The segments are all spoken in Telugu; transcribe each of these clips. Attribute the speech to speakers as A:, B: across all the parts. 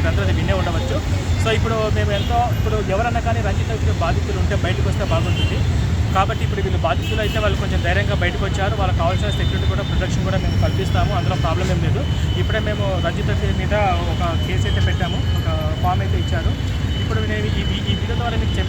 A: మీరందరూ అది వినే ఉండవచ్చు. సో ఇప్పుడు మేము ఎంతో ఇప్పుడు ఎవరన్నా కానీ రంజిత్ వైపు బాధితులు ఉంటే బయటకు వస్తే బాగుంటుంది. కాబట్టి ఇప్పుడు వీళ్ళు బాధితులు అయితే వాళ్ళు కొంచెం ధైర్యంగా బయటకు వచ్చారు. వాళ్ళకి కావాల్సిన సెక్యూరిటీ కూడా ప్రొటెక్షన్ కూడా మేము కల్పిస్తాము. అందులో ప్రాబ్లం ఏం లేదు. ఇప్పుడే మేము రంజిత్ మీద ఒక కేసు అయితే పెట్టాము. ఒక ఫామ్ అయితే ఇచ్చారు. ఇప్పుడు నేను ఈ ఈ- వీడియో ద్వారా మీకు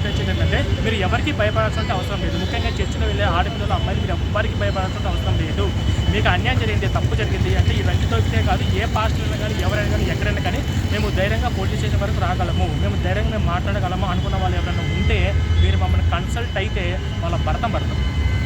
A: మీరు ఎవరికి భయపడాల్సిన అవసరం లేదు. ముఖ్యంగా చర్చిలో వెళ్ళే ఆడపిల్లలు అమ్మాయిలు మీరు ఎవ్వరికి భయపడాల్సిన అవసరం లేదు. మీకు అన్యాయం జరిగింది తప్పు జరిగింది అంటే ఈ రంజిత్ వ్యక్తే కాదు ఏ పాస్టర్లో కానీ ఎవరైనా కానీ ఎక్కడైనా కానీ మేము ధైర్యంగా పోలీస్ స్టేషన్ వరకు రాగలము. మేము ధైర్యంగా మేము మాట్లాడగలము అనుకున్న వాళ్ళు ఎవరైనా ఉంటే మీరు మమ్మల్ని కన్సల్ట్ అయితే వాళ్ళ భర్తం పడతాం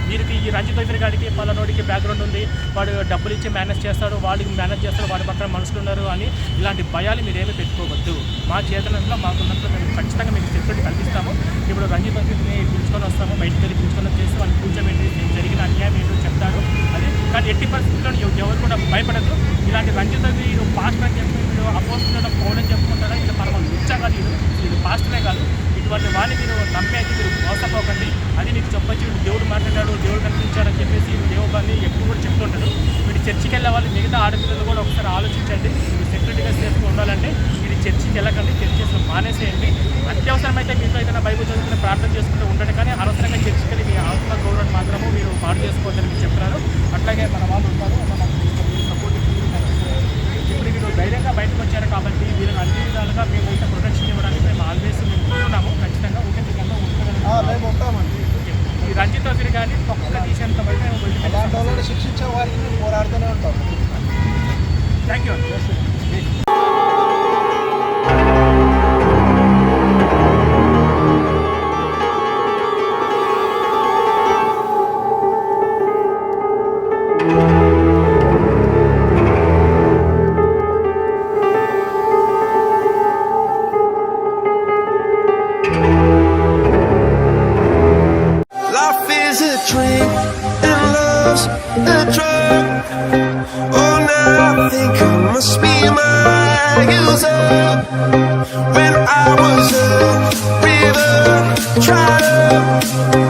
A: వీరికి ఈ రంజిత్ వైఫర్ గారికి పలానోడికి బ్యాక్గ్రౌండ్ ఉంది. వాడు డబ్బులు ఇచ్చి మేనేజ్ చేస్తాడు వాడికి మేనేజ్ చేస్తాడు వాడి పక్కన మనుషులు ఉన్నారు అని ఇలాంటి భయాలు మీరేమీ పెట్టుకోవద్దు. మా చేతనంలో మాకున్నంత మేము ఖచ్చితంగా మీకు సెక్యూరిటీ కల్పిస్తాము. ఇప్పుడు రంజిత్ వైఫర్ని పిలుచుకొని వస్తాము బయట వెళ్ళి పిలుచుకొని వచ్చేసి వాళ్ళు కూర్చోబెట్టి జరిగిన అన్యాయం ఏంటో చెప్తాడు. అదే కానీ ఎట్టి పరిస్థితుల్లో ఎవరు కూడా భయపడద్దు ఇలాంటి రంజిత్ వీరు పాస్టర్ అని చెప్పి వీడు అపోజిట్లో పౌడని చెప్పుకుంటారా? ఇది పర్వాలేదు ఇచ్చా కాదు ఇది పాస్టరే కాదు. ఇటువంటి వాడిని మీరు నమ్మేసి మీరు మోసపోకండి. అది నీకు చెప్పొచ్చు. దేవుడు మాట్లాడాడు దేవుడు కనిపించాడు అని చెప్పేసి వీడు ఎప్పుడు కూడా చెప్తుంటాడు మీరు చర్చికి వెళ్ళే వాళ్ళు మిగతా ఆడపిల్లలు కూడా ఒకసారి ఆలోచించండి. మీరు సెక్యూరిటీగా సేఫ్గా ఉండాలంటే మీరు చర్చికి వెళ్ళకండి. చర్చెస్ మానేసేయండి. అత్యవసరమైతే మీతో ఏదైనా బైబుల్ చదువుకుని ప్రార్థన చేసుకుంటూ ఉండండి. కానీ అనవసరంగా చర్చికి వెళ్ళి మీ ఆత్మ గౌరవం మాత్రము మీరు పాడు చేసుకోవద్దని మీరు చెప్తున్నారు అట్లాగే మన వాళ్ళు ఉంటారు. మన సపోర్ట్ ఇప్పుడు వీళ్ళు ధైర్యంగా బయటకు వచ్చారు కాబట్టి వీళ్ళని అన్ని విధాలుగా మేము అయితే ప్రొటెక్షన్ ఇవ్వడానికి మేము ఆల్వేస్ మేము ఉంటున్నాము ఖచ్చితంగా ఉంటే మీకన్నా ఉంటామని
B: మేము ఉంటామండి
A: వసీర్ కానీ ఒక్క తీసేంత వరకు
B: అలాంటి వాళ్ళని శిక్షించే వారికి పోరాడుతూనే ఉంటాం.
A: Thank
C: you is a dream and love's a drug. Oh, now I think I must be my years up. When I was a river, tried up.